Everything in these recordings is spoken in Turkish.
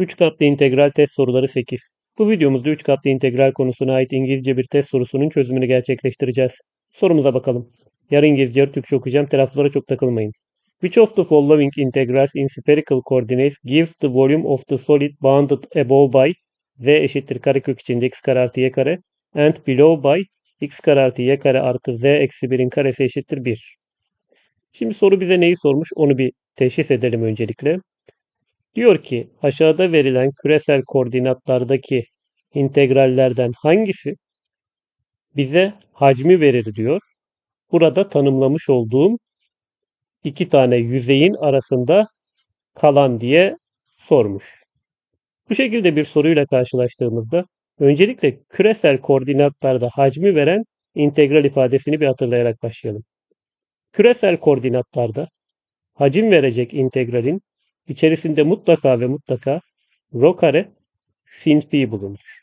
3 katlı integral test soruları 8. Bu videomuzda 3 katlı integral konusuna ait İngilizce bir test sorusunun çözümünü gerçekleştireceğiz. Sorumuza bakalım. Yarı İngilizce yarı Türkçe okuyacağım. Telaffuzlara çok takılmayın. Which of the following integrals in spherical coordinates gives the volume of the solid bounded above by z eşittir karekök içinde x kare artı y kare and below by x kare artı y kare artı z eksi 1'in karesi eşittir 1. Şimdi soru bize neyi sormuş onu bir teşhis edelim öncelikle. Diyor ki aşağıda verilen küresel koordinatlardaki integrallerden hangisi bize hacmi verir diyor. Burada tanımlamış olduğum iki tane yüzeyin arasında kalan diye sormuş. Bu şekilde bir soruyla karşılaştığımızda öncelikle küresel koordinatlarda hacmi veren integral ifadesini bir hatırlayarak başlayalım. Küresel koordinatlarda hacim verecek integralin içerisinde mutlaka ve mutlaka rho kare pi bulunur.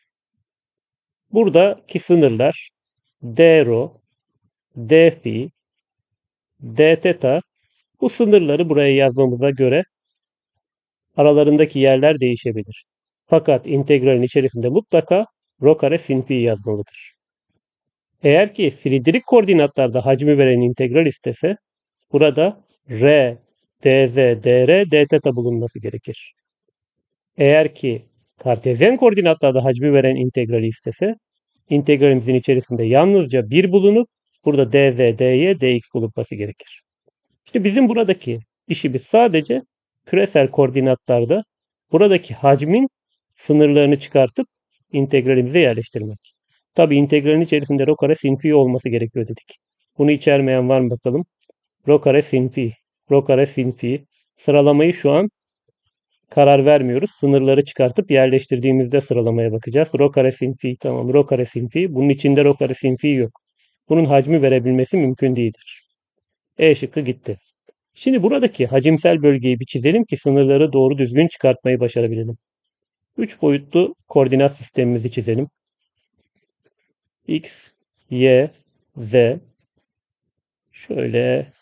Buradaki sınırlar d rho, d fi, d theta bu sınırları buraya yazmamıza göre aralarındaki yerler değişebilir. Fakat integralin içerisinde mutlaka rho kare pi yazmalıdır. Eğer ki silindirik koordinatlarda hacmi veren integral istese burada r, dz, dr, d theta bulunması gerekir. Eğer ki kartezyen koordinatlarda hacmi veren integrali istese integralimizin içerisinde yalnızca 1 bulunup burada dz, dy, dx bulunması gerekir. İşte bizim buradaki işimiz sadece küresel koordinatlarda buradaki hacmin sınırlarını çıkartıp integralimize yerleştirmek. Tabi integralin içerisinde rho kare sin phi olması gerekiyor dedik. Bunu içermeyen var mı bakalım? Rho kare sin phi, rho kare sin phi. Sıralamayı şu an karar vermiyoruz. Sınırları çıkartıp yerleştirdiğimizde sıralamaya bakacağız. Rho kare sin phi tamam. Rho kare sin phi. Bunun içinde rho kare sin phi yok. Bunun hacmi verebilmesi mümkün değildir. E şıkkı gitti. Şimdi buradaki hacimsel bölgeyi bir çizelim ki sınırları doğru düzgün çıkartmayı başarabilelim. 3 boyutlu koordinat sistemimizi çizelim. X, Y, Z. Şöyle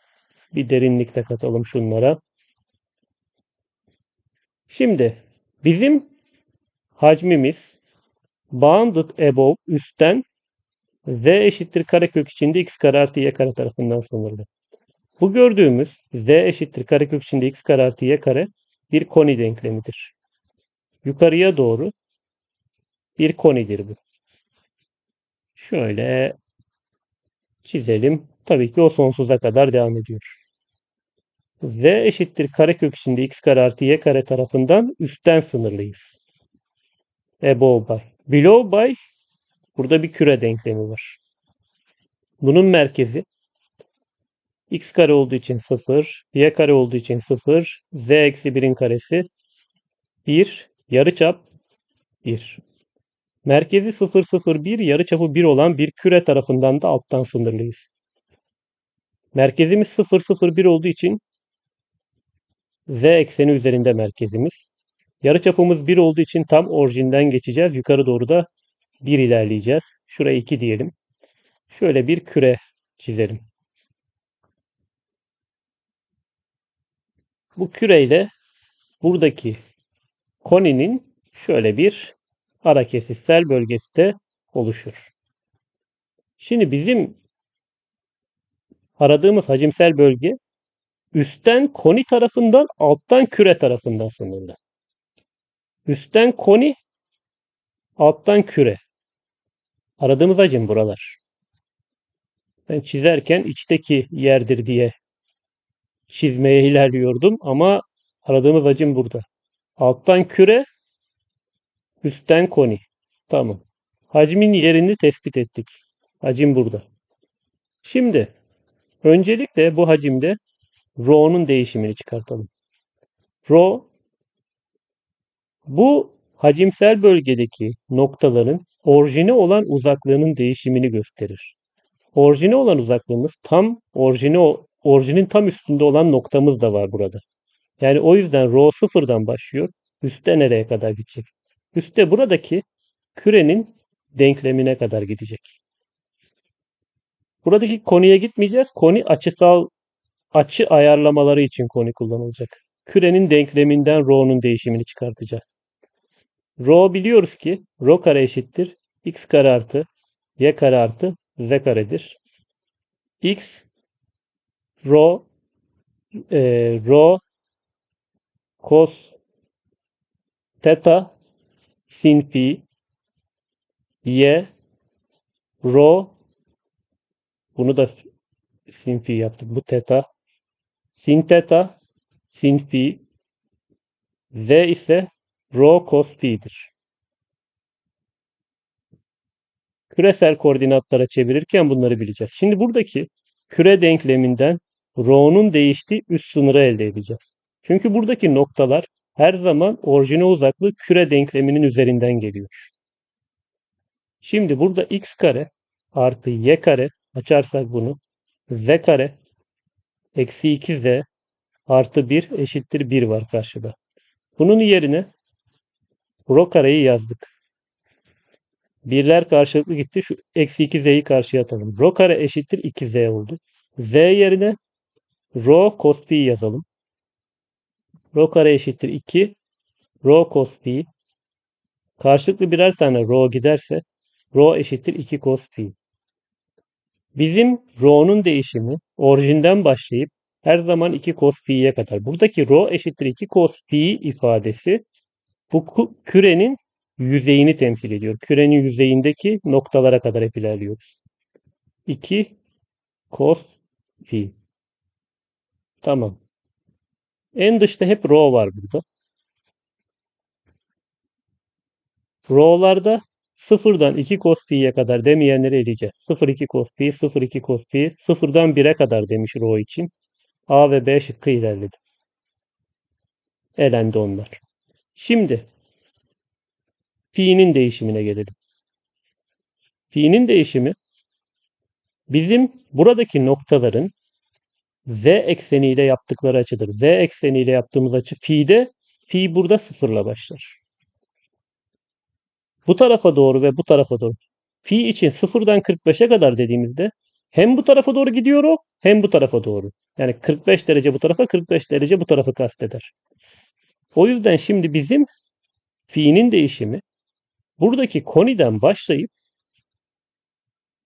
bir derinlikte katalım şunlara. Şimdi bizim hacmimiz bounded above üstten z eşittir karekök içinde x kare artı y kare tarafından sınırlı. Bu gördüğümüz z eşittir karekök içinde x kare artı y kare bir koni denklemidir. Yukarıya doğru bir konidir bu. Şöyle çizelim. Tabii ki o sonsuza kadar devam ediyor. Z eşittir karekök içinde x kare artı y kare tarafından üstten sınırlıyız. Above by. Below by burada bir küre denklemi var. Bunun merkezi x kare olduğu için 0, y kare olduğu için 0, z eksi 1'in karesi 1, yarıçap 1. Merkezi 0, 0, 1, yarıçapı 1 olan bir küre tarafından da alttan sınırlıyız. Merkezimiz 0, 0, 1 olduğu için z ekseni üzerinde merkezimiz. Yarıçapımız 1 olduğu için tam orijinden geçeceğiz. Yukarı doğru da 1 ilerleyeceğiz. Şuraya 2 diyelim. Şöyle bir küre çizelim. Bu küreyle buradaki koninin şöyle bir ara kesitsel bölgesi de oluşur. Şimdi bizim aradığımız hacimsel bölge üstten koni tarafından alttan küre tarafından sınırlı. Üstten koni alttan küre. Aradığımız hacim buralar. Ben çizerken içteki yerdir diye çizmeye ilerliyordum ama aradığımız hacim burada. Alttan küre, üstten koni. Tamam. Hacmin yerini tespit ettik. Hacim burada. Şimdi öncelikle bu hacimde rho'nun değişimini çıkartalım. Rho bu hacimsel bölgedeki noktaların orijine olan uzaklığının değişimini gösterir. Orijine olan uzaklığımız tam orijine orijinin tam üstünde olan noktamız da var burada. Yani o yüzden rho sıfırdan başlıyor. Üste nereye kadar gidecek? Üste buradaki kürenin denklemine kadar gidecek. Buradaki konuya gitmeyeceğiz. Koni açısal açı ayarlamaları için koni kullanılacak. Kürenin denkleminden rho'nun değişimini çıkartacağız. Rho biliyoruz ki rho kare eşittir x kare artı y kare artı z karedir. x rho e, rho cos theta sin phi y rho bunu da sin phi yaptık. Bu theta sin theta sin phi z ise rho cos phi'dir. Küresel koordinatlara çevirirken bunları bileceğiz. Şimdi buradaki küre denkleminden rho'nun değiştiği üst sınırı elde edeceğiz. Çünkü buradaki noktalar her zaman orijine uzaklığı küre denkleminin üzerinden geliyor. Şimdi burada x kare artı y kare açarsak bunu z kare eksi 2z artı 1 eşittir 1 var karşıda. Bunun yerine rho kareyi yazdık. Birler karşılıklı gitti. Şu eksi 2z'yi karşıya atalım. Rho kare eşittir 2z oldu. z yerine rho cos phi yazalım. Rho kare eşittir 2. Rho cos phi. Karşılıklı birer tane rho giderse rho eşittir 2 cos phi. Bizim rho'nun değişimi orijinden başlayıp her zaman 2 cos phi'ye kadar. Buradaki rho eşittir 2 cos phi ifadesi bu kürenin yüzeyini temsil ediyor. Kürenin yüzeyindeki noktalara kadar hep ilerliyoruz. 2 cos phi. Tamam. En dışta hep rho var burada. Rho'larda sıfırdan 2 cos phi'ye kadar demeyenleri eleyeceğiz. 0 2 cos phi, 0 2 cos phi, sıfırdan 1'e kadar demiş rho için. A ve B şıkkı ilerledi. Elendi onlar. Şimdi fi'nin değişimine gelelim. Fi'nin değişimi bizim buradaki noktaların z ekseniyle yaptıkları açıdır. Z ekseniyle yaptığımız açı fi'de fi burada sıfırla başlar. Bu tarafa doğru ve bu tarafa doğru. Fi için sıfırdan 45'e kadar dediğimizde hem bu tarafa doğru gidiyor o hem bu tarafa doğru. Yani 45 derece bu tarafa 45 derece bu tarafı kasteder. O yüzden şimdi bizim fi'nin değişimi buradaki koniden başlayıp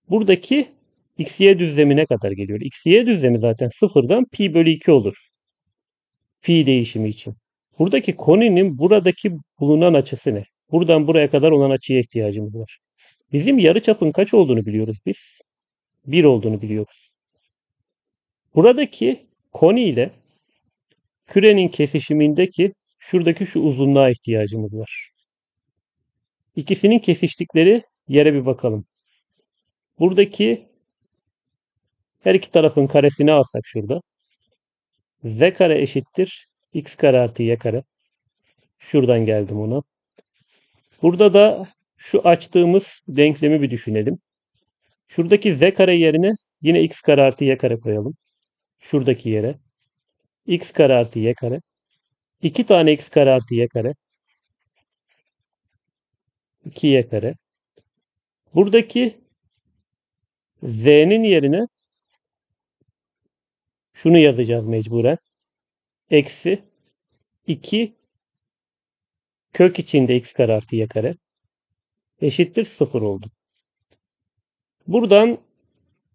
buradaki xy düzlemine kadar geliyor. xy düzlemi zaten sıfırdan pi bölü 2 olur. Fi değişimi için. Buradaki koninin buradaki bulunan açısı ne? Buradan buraya kadar olan açıya ihtiyacımız var. Bizim yarıçapın kaç olduğunu biliyoruz biz. 1 olduğunu biliyoruz. Buradaki koni ile kürenin kesişimindeki şuradaki şu uzunluğa ihtiyacımız var. İkisinin kesiştikleri yere bir bakalım. Buradaki her iki tarafın karesini alsak şurada. Z kare eşittir. X kare artı Y kare. Şuradan geldim ona. Burada da şu açtığımız denklemi bir düşünelim. Şuradaki Z kare yerine yine X kare artı Y kare koyalım. Şuradaki yere. X kare artı Y kare. 2 tane X kare artı Y kare. 2y kare. Buradaki z'nin yerine şunu yazacağız mecburen. Eksi 2 kök içinde x kare artı y kare eşittir 0 oldu. Buradan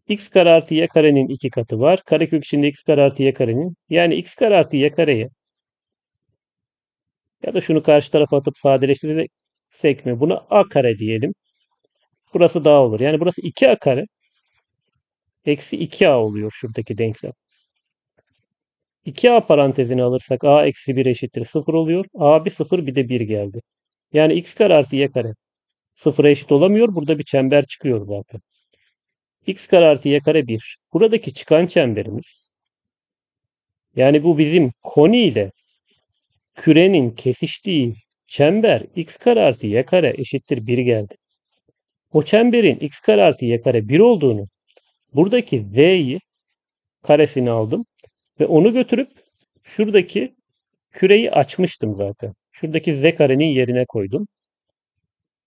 x kare artı y karenin iki katı var. Karekök içinde x kare artı y karenin. Yani x kare artı y kareye ya da şunu karşı tarafa atıp sadeleştirerek sekme. Buna a kare diyelim. Burası daha olur. Yani burası 2a kare. Eksi 2a oluyor şuradaki denklem. 2a parantezini alırsak a eksi 1 eşittir 0 oluyor. a bir 0 bir de 1 geldi. Yani x kare artı y kare 0'a eşit olamıyor. Burada bir çember çıkıyor zaten. x kare artı y kare 1. Buradaki çıkan çemberimiz yani bu bizim koni ile kürenin kesiştiği Çember x kare artı y kare eşittir 1 geldi. O çemberin x kare artı y kare 1 olduğunu buradaki z'yi karesini aldım ve onu götürüp şuradaki küreyi açmıştım zaten. Şuradaki z karenin yerine koydum.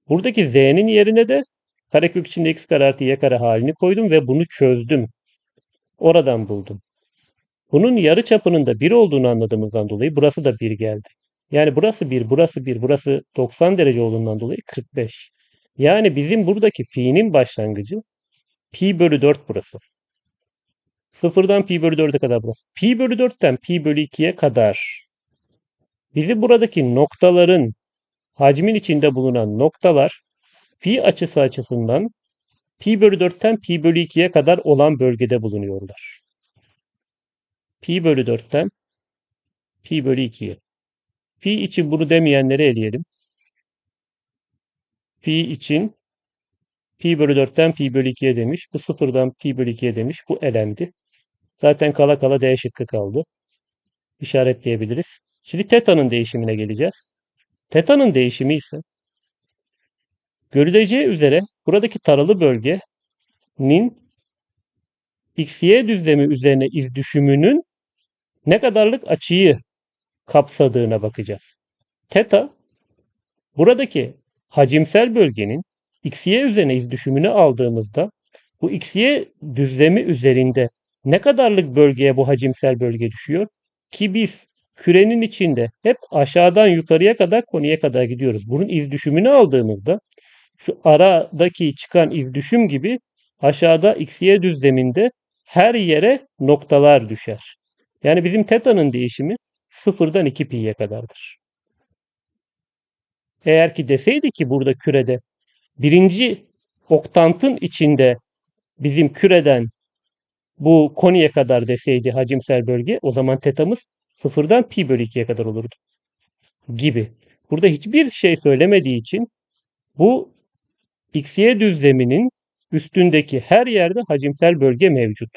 Buradaki z'nin yerine de karekök içinde x kare artı y kare halini koydum ve bunu çözdüm. Oradan buldum. Bunun yarı çapının da 1 olduğunu anladığımızdan dolayı burası da 1 geldi. Yani burası 1, burası 1, burası 90 derece olduğundan dolayı 45. Yani bizim buradaki fi'nin başlangıcı pi bölü 4 burası. Sıfırdan pi bölü 4'e kadar burası. Pi bölü 4'ten pi bölü 2'ye kadar. Bizi buradaki noktaların hacmin içinde bulunan noktalar fi açısı açısından pi bölü 4'ten pi bölü 2'ye kadar olan bölgede bulunuyorlar. Pi bölü 4'ten pi bölü 2'ye. Fi için bunu demeyenleri eleyelim. Fi için pi bölü 4'ten pi bölü 2'ye demiş. Bu sıfırdan pi bölü 2'ye demiş. Bu elendi. Zaten kala kala D şıkkı kaldı. İşaretleyebiliriz. Şimdi teta'nın değişimine geleceğiz. Teta'nın değişimi ise görüleceği üzere buradaki taralı bölgenin XY düzlemi üzerine iz düşümünün ne kadarlık açıyı kapsadığına bakacağız. Teta buradaki hacimsel bölgenin XY üzerine iz düşümünü aldığımızda bu XY düzlemi üzerinde ne kadarlık bölgeye bu hacimsel bölge düşüyor? Ki biz kürenin içinde hep aşağıdan yukarıya kadar konuya kadar gidiyoruz. Bunun iz düşümünü aldığımızda şu aradaki çıkan iz düşüm gibi aşağıda XY düzleminde her yere noktalar düşer. Yani bizim teta'nın değişimi sıfırdan 2 pi'ye kadardır. Eğer ki deseydi ki burada kürede birinci oktantın içinde bizim küreden bu koniye kadar deseydi hacimsel bölge o zaman tetamız sıfırdan pi bölü 2'ye kadar olurdu. Gibi. Burada hiçbir şey söylemediği için bu XY düzleminin üstündeki her yerde hacimsel bölge mevcut.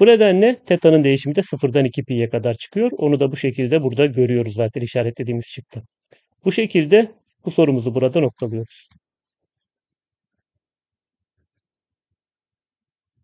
Bu nedenle teta'nın değişimi de sıfırdan 2 pi'ye kadar çıkıyor. Onu da bu şekilde burada görüyoruz zaten işaretlediğimiz çıktı. Bu şekilde bu sorumuzu burada noktalıyoruz.